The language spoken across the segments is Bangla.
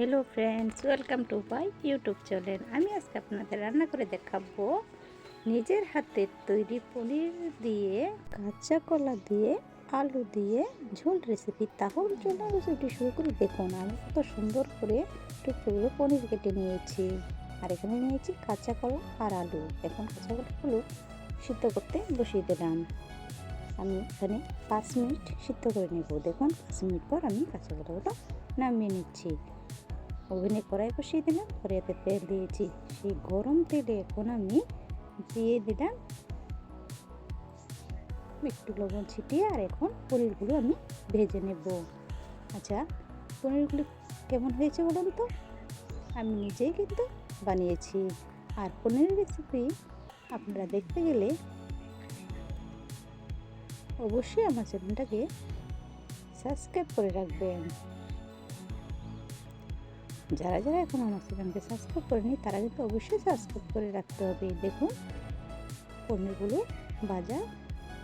Hello friends welcome to my YouTube channel আমি আজকে আপনাদের রান্না করে দেখাবো নিজের হাতের তৈরি পনির দিয়ে, কাঁচা কলা দিয়ে, আলু দিয়ে ঝোল রেসিপি তাহলে চলে রেসিপিটি শুরু করে। দেখুন, আমি কত সুন্দর করে টুকরো পনির কেটে নিয়েছি। আর এখানে নিয়েছি কাঁচা কলা আর আলু। এখন কাঁচা কলাগুলো সিদ্ধ করতে বসিয়ে দিলাম। আমি এখানে পাঁচ মিনিট সিদ্ধ করে নেব। দেখুন, পাঁচ মিনিট পর আমি কাঁচা কলাগুলো নামিয়ে নিচ্ছি। ওভেনে কড়াই বসিয়ে দিলাম, কড়াইতে তেল দিয়েছি। সেই গরম তেলে এখন আমি দিয়ে দিলাম একটু লবণ ছিটিয়ে আর এখন পনিরগুলো আমি ভেজে নেব। আচ্ছা পনিরগুলো কেমন হয়েছে বলুন তো? আমি নিজেই কিন্তু বানিয়েছি। আর পনির রেসিপি আপনারা দেখতে গেলে অবশ্যই আমার চ্যানেলটাকে সাবস্ক্রাইব করে রাখবেন। যারা যারা এখন আমার চ্যানেলকে সাবস্ক্রাইব করেনি তারা কিন্তু অবশ্যই সাবস্ক্রাইব করে রাখতে হবে। দেখুন পনিরগুলো ভাজা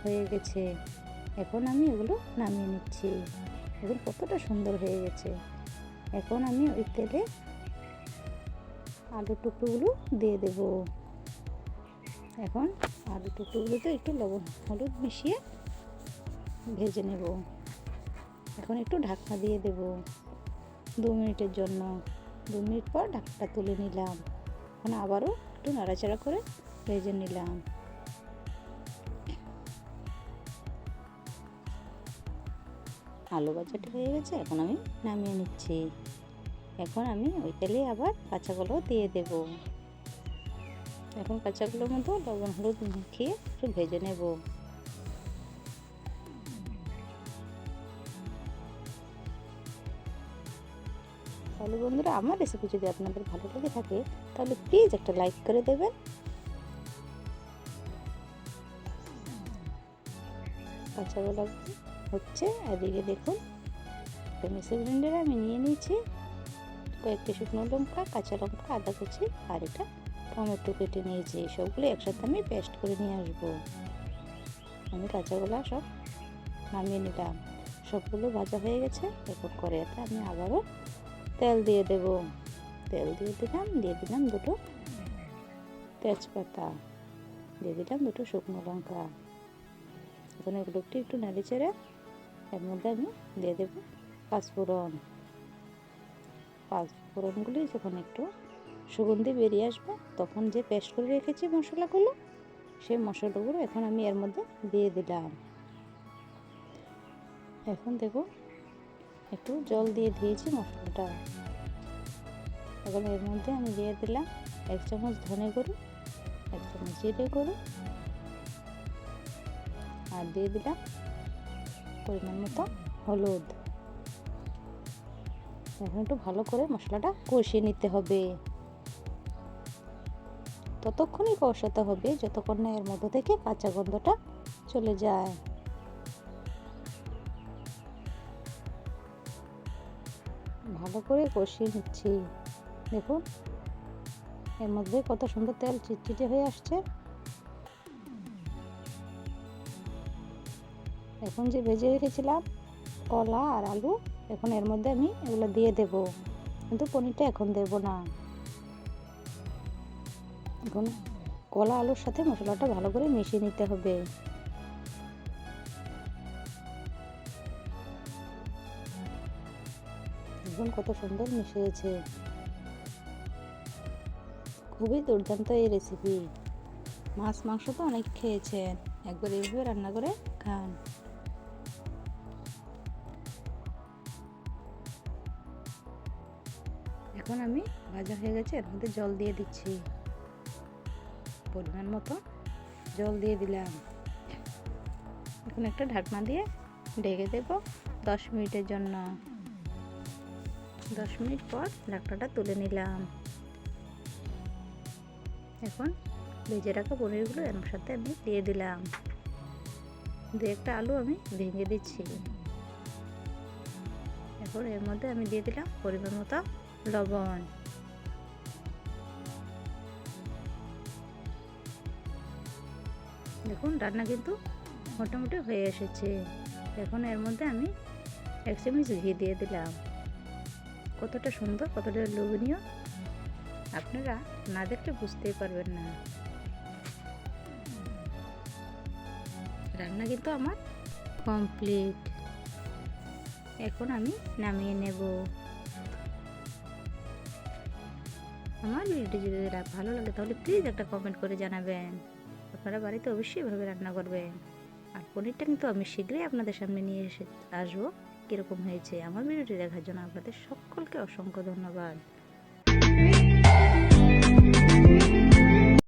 হয়ে গেছে। এখন আমি এগুলো নামিয়ে নিচ্ছি। এখন কতটা সুন্দর হয়ে গেছে। এখন আমি ওই তেলে আলু টুকরোগুলো দিয়ে দেব। এখন আলু টুকরোগুলোতে একটু লবণ, হলুদ মিশিয়ে ভেজে নেব। এখন একটু ঢাকনা দিয়ে দেব দু মিনিটের জন্য। দু মিনিট পর ঢাকটা তুলে নিলাম। এখন আবারও একটু নাড়াচাড়া করে ভেজে নিলাম। আলু ভাজাটা হয়ে গেছে, এখন আমি নামিয়ে নিচ্ছি। এখন আমি ওই তেলে আবার কাঁচাগুলো দিয়ে দেব। এখন কাঁচাগুলোর মতো লবণ, হলুদ মাখিয়ে একটু ভেজে নেব। তাহলে বন্ধুরা, আমার রেসিপি যদি আপনাদের ভালো লেগে থাকে, তাহলে প্লিজ একটা লাইক করে দেবেন। কাঁচাগোলা হচ্ছে, এদিকে দেখুন মিক্সি ব্লেন্ডারে আমি নিয়ে নিয়েছি। কয়েকটি শুকনো লঙ্কা, কাঁচা লঙ্কা, আদা কুচি, আর এটা টমেটো কেটে নিয়েছি। সবগুলো একসাথে আমি পেস্ট করে নিয়ে আসব। আমি কাঁচাগোলা সব নামিয়ে নিলাম। সবগুলো ভাজা হয়ে গেছে। এরপর করে কড়াইতে আমি আবারও তেল দিয়ে দেব। তেল দিয়ে দিলাম দিয়ে দিলাম দুটো তেজপাতা। দিয়ে দিলাম দুটো শুকনো লঙ্কা। এখন এগুলো একটু একটু নেড়ে এর মধ্যে আমি দিয়ে দেব পাঁচফোড়ন। পাঁচফোড়নগুলি যখন একটু সুগন্ধি বেরিয়ে আসবে, তখন যে পেস্ট করে রেখেছি মশলাগুলো, সেই মশলাগুলো এখন আমি এর মধ্যে দিয়ে দিলাম। এখন দেখো একটু জল দিয়ে দিয়েছি মশলাটা এখন এর মধ্যে আমি দিয়ে দিলাম এক চামচ ধনে গুঁড়ো, এক চামচ জিরে গুঁড়ো আর দিয়ে দিলাম পরিমাণ মতো হলুদ। এখন একটু ভালো করে মশলাটা কষিয়ে নিতে হবে। ততক্ষণই কষাতে হবে, যতক্ষণ না এর মধ্যে থেকে কাঁচা গন্ধটা চলে যায়। ভালো করে কষিয়ে নিচ্ছি। দেখুন, এর মধ্যে কত সুন্দর তেল চিটচিটে হয়ে আসছে। এখন যে ভেজে রেখেছিলাম, কলা আর আলু, এখন এর মধ্যে আমি এগুলো দিয়ে দেব। কিন্তু পনিরটা এখন দেব না। এখন কলা, আলুর সাথে মশলাটা ভালো করে মিশিয়ে নিতে হবে। দেখুন কত সুন্দর মিশিয়েছে। খুবই দুর্দান্ত এই রেসিপি মাছ, মাংস তো অনেক খেয়েছেন। একবার এইভাবে রান্না করে খান। এখন আমি ভাজা হয়ে গেছে, এর মধ্যে জল দিয়ে দিচ্ছি। পরিমাণ মতো জল দিয়ে দিলাম। এখন একটা ঢাকনা দিয়ে ঢেকে দেব দশ মিনিটের জন্য। দশ মিনিট পর ঢাকনাটা তুলে নিলাম। এখন ভেজে রাখা পনিরগুলো এর সাথে আমি দিয়ে দিলাম। দু একটা আলু আমি ভেঙে দিচ্ছি। এখন এর মধ্যে আমি দিয়ে দিলাম পরিমাণ মতো লবণ। দেখুন রান্না কিন্তু মোটামুটি হয়ে এসেছে। এখন এর মধ্যে আমি এক চামচ ঘি দিয়ে দিলাম। কতটা সুন্দর, কতটা লোভনীয়, আপনারা না দেখলে বুঝতেই পারবেন না। রান্না কিন্তু আমার কমপ্লিট এখন আমি নামিয়ে নেব। আমার ভিডিওটি যদি ভালো লাগে, তাহলে প্লিজ একটা কমেন্ট করে জানাবেন। আপনারা বাড়িতে অবশ্যই এভাবে রান্না করবেন। আর পনিরটা কিন্তু আমি শীঘ্রই আপনাদের সামনে নিয়ে এসে আসব। কীরকম হয়েছে? আমার ভিডিওটি দেখার জন্য আপনাদের সকলকে অসংখ্য ধন্যবাদ।